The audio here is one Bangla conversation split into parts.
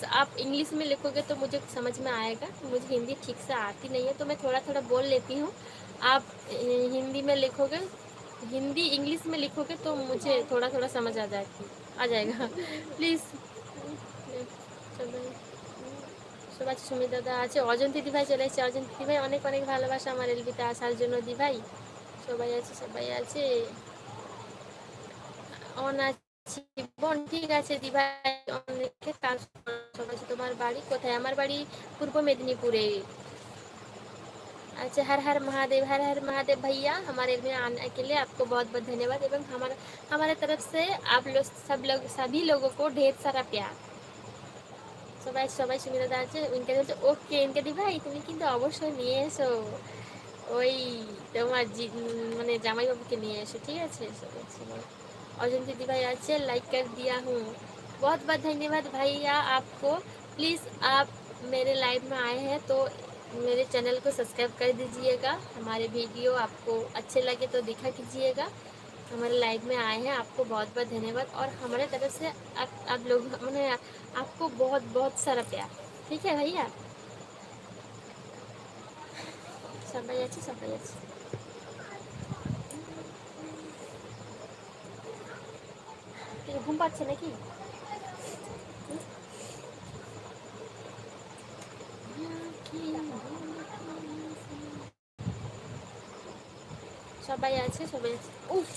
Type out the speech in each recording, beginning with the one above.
प्लीज़ आप इंग्लिश में लिखोगे तो मुझे समझ में आएगा मुझे हिंदी ठीक से आती नहीं है तो मैं थोड़ा थोड़ा बोल लेती हूँ आप हिंदी में लिखोगे हिंदी इंग्लिश में लिखोगे तो मुझे थोड़ा थोड़ा समझ आ जाएगी आ जाएगा प्लीज़ সবাই সুমি দাদা আছে অজন্তি দিভাই চলে এসেছে অজন্তি দিভাই অনেক অনেক ভালোবাসা আমার এলবিতে আসার জন্য দিভাই সবাই আছে সবাই আছে অন আছি বোন ঠিক আছে দিভাই অনেকে কাজ সবাই তোমার বাড়ি কোথায় আমার বাড়ি পূর্ব মেদিনীপুরে अच्छा हर हर महादेव हर हर महादेव भैया हमारे में आने के लिए आपको बहुत बहुत धन्यवाद एवं हमारा हमारे तरफ से आप लोग सब लोग सभी लोगों को ढेर सारा प्यार সবাই সবাই সুবিধা আছে ইনকে বলছে ওকে ইনকে দি ভাই তুমি কিন্তু অবশ্যই নিয়ে এসো ওই তোমার মানে জামাইবাবুকে নিয়ে এসো ঠিক আছে অজন दीदी भाई अच्छे लाइक कर दिया हूँ बहुत बहुत धन्यवाद भैया आपको प्लीज़ आप मेरे लाइव में आए हैं तो मेरे चैनल को सब्सक्राइब कर दीजिएगा हमारे वीडियो आपको अच्छे लगे तो दिखा कीजिएगा हमारे लाइव में आए हैं आपको बहुत बहुत धन्यवाद और हमारे तरफ से आप, आप लोग मैंने आपको बहुत बहुत सारा प्यार ठीक है भैया সবাই আছে সবাই আছে ঘুম পাচ্ছে নাকি সবাই আছে সবাই আছে উফ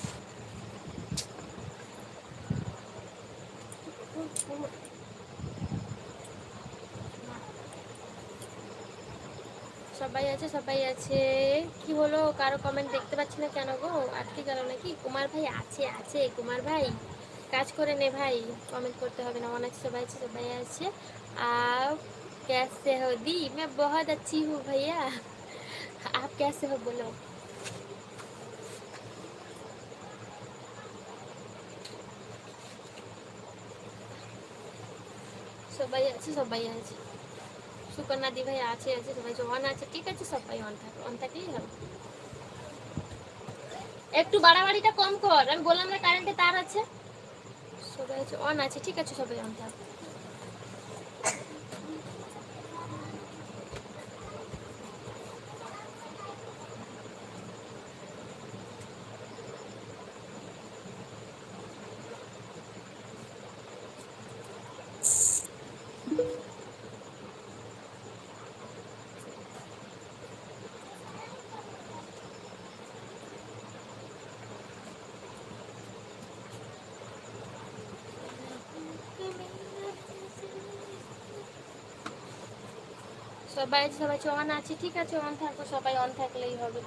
সবাই আছে সবাই আছে কি হলো কারো কমেন্ট দেখতে পাচ্ছি না কেন গো আটকে গেল নাকি কুমার ভাই আছে আছে কুমার ভাই কাজ করে নে ভাই কমেন্ট করতে হবে না অনেক সবাই আছে সবাই আছে आप कैसे हो दी मैं बहुत अच्छी हूँ भैया आप कैसे हो बोलो সবাই আছে সবাই আছে। সুকন্যা দি ভাই আছে আছে, সবাই অন আছে, ঠিক আছে, সবাই অন থাকে অন থাকলেই হবে। একটু বাড়াবাড়িটা কম কর, আমি বললাম না কারেন্টে তার আছে? সবাই আছে অন আছে, ঠিক আছে, সবাই অন থাক। সবাই সবাই অন আছে, ঠিক আছে অন থাকো, সবাই অন থাকলেই হবে।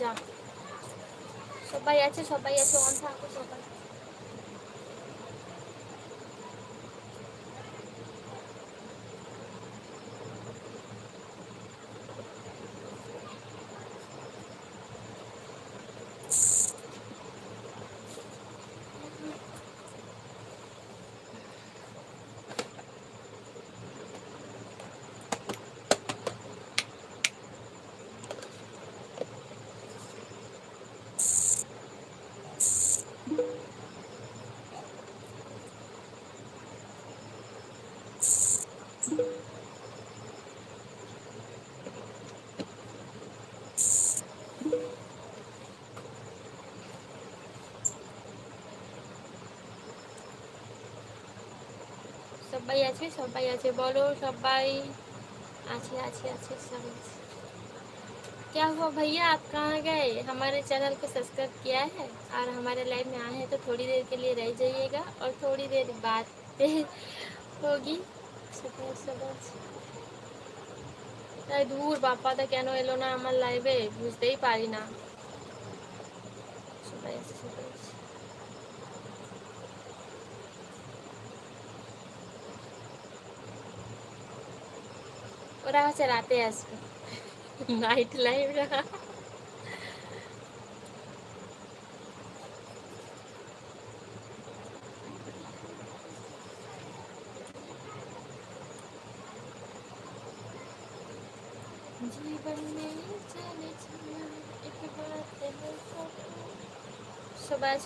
যা। সবাই আছে সবাই আছে অন থাকো, সবাই। सबाई আছে সবাই আছে বলো সবাই আছে আছে আছে সবাই क्या हुआ भैया आप कहाँ गए हमारे चैनल को सब्सक्राइब किया है और हमारे लाइव में आए हैं तो थोड़ी देर के लिए रह जाइएगा और थोड़ी देर बात होगी তাই দূর বাপ্পাদা কেন এলো না আমার লাইভে বুঝতেই পারি না সবাই আছে সবাই ওরা হচ্ছে রাতে আসবে নাইট লাইভ जीवन में चले एक बात है सबाज